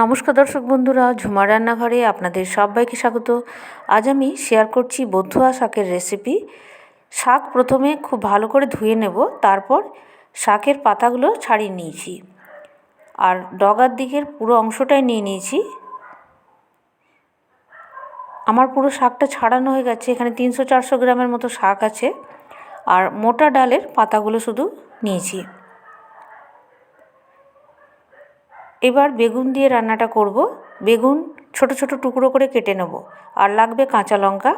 নমস্কার দর্শক বন্ধুরা ঝুমার রান্নাঘরে আপনাদের সবাইকে স্বাগত। আজ আমি শেয়ার করছি বধুয়া শাকের রেসিপি শাক প্রথমে খুব ভালো করে ধুয়ে নেব, তারপর শাকের পাতাগুলো ছাড়িয়ে নিয়েছি। আর ডগার দিকের পুরো অংশটাই নিয়ে নিয়েছি। আমার পুরো শাকটা ছাড়ানো হয়ে গেছে, এখানে তিনশো চারশো গ্রামের মতো শাক আছে। আর মোটা ডালের পাতাগুলো শুধু নিয়েছি। এবার বেগুন দিয়ে রান্নাটা করব। বেগুন ছোট ছোট টুকরো করে কেটে নেব। আর লাগবে কাঁচা লঙ্কা।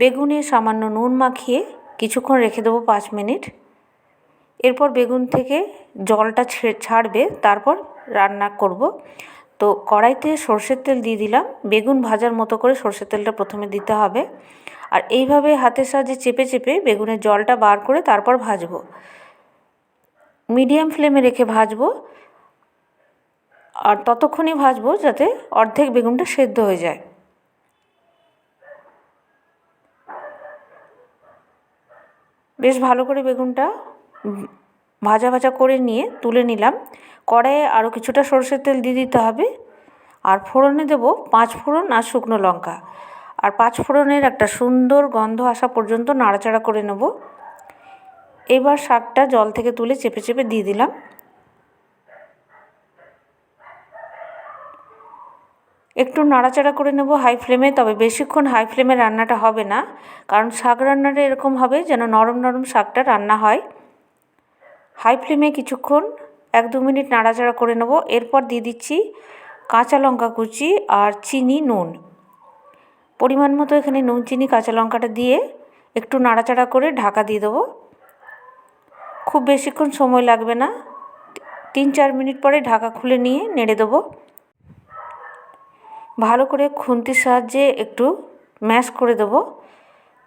বেগুনে সামান্য নুন মাখিয়ে কিছুক্ষণ রেখে দেবো পাঁচ মিনিট। এরপর বেগুন থেকে জলটা ছাড়বে। তারপর রান্না করব। তো কড়াইতে সর্ষের তেল দিয়ে দিলাম। বেগুন ভাজার মতো করে সর্ষের তেলটা প্রথমে দিতে হবে। আর এইভাবে হাতের সাহায্যে চেপে চেপে বেগুনের জলটা বার করে তারপর ভাজবো। মিডিয়াম ফ্লেমে রেখে ভাজবো। আর ততক্ষণই ভাজবো যাতে অর্ধেক বেগুনটা সেদ্ধ হয়ে যায়। বেশ ভালো করে বেগুনটা ভাজা ভাজা করে নিয়ে তুলে নিলাম। কড়াইয়ে আরও কিছুটা সরষের তেল দিয়ে দিতে হবে। আর ফোড়নে দেবো পাঁচ ফোড়ন আর শুকনো লঙ্কা। আর পাঁচ ফোড়নের একটা সুন্দর গন্ধ আসা পর্যন্ত নাড়াচাড়া করে নেব। এবার শাকটা জল থেকে তুলে চেপে চেপে দিয়ে দিলাম। একটু নাড়াচাড়া করে নেব হাই ফ্লেমে, তবে বেশিক্ষণ হাই ফ্লেমে রান্নাটা হবে না, কারণ শাক রান্নাটা এরকম হবে যেন নরম নরম শাকটা রান্না হয়। হাই ফ্লেমে কিছুক্ষণ এক দু মিনিট নাড়াচাড়া করে নেব, এরপর দিয়ে দিচ্ছি কাঁচা লঙ্কা কুচি আর চিনি নুন। পরিমাণ মতো এখানে নুন, চিনি, কাঁচা লঙ্কাটা দিয়ে একটু নাড়াচাড়া করে ঢাকা দিয়ে দেবো। খুব বেশিক্ষণ সময় লাগবে না, তিন চার মিনিট পরে ঢাকা খুলে নিয়ে নেড়ে দেবো। ভালো করে খুন্তির সাহায্যে একটু ম্যাশ করে দেবো।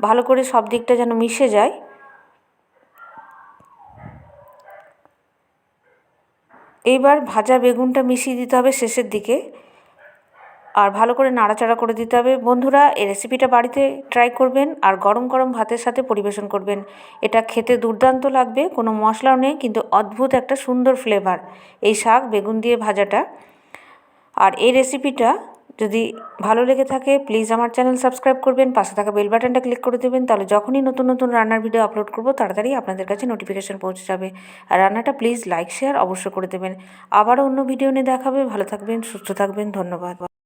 ভালো করে সব দিকটা যেন মিশে যায়। এইবার ভাজা বেগুনটা মিশিয়ে দিতে হবে শেষের দিকে। আর ভালো করে নাড়াচাড়া করে দিতে হবে। বন্ধুরা, এই রেসিপিটা বাড়িতে ট্রাই করবেন আর গরম গরম ভাতের সাথে পরিবেশন করবেন। এটা খেতে দুর্দান্ত লাগবে, কোনো মশলাও নেই, কিন্তু অদ্ভুত একটা সুন্দর ফ্লেভার এই শাক বেগুন দিয়ে ভাজাটা। আর এই রেসিপিটা যদি ভালো লেগে থাকে প্লিজ আমার চ্যানেল সাবস্ক্রাইব করবেন, পাশে থাকা বেল বাটনটা ক্লিক করে দেবেন, তাহলে যখনই নতুন নতুন রান্নার ভিডিও আপলোড করব, তাড়াতাড়ি আপনাদের কাছে নোটিফিকেশান পৌঁছে যাবে। আর রান্নাটা প্লিজ লাইক শেয়ার অবশ্যই করে দেবেন। আবারও অন্য ভিডিও নিয়ে দেখাবে। ভালো থাকবেন, সুস্থ থাকবেন, ধন্যবাদ।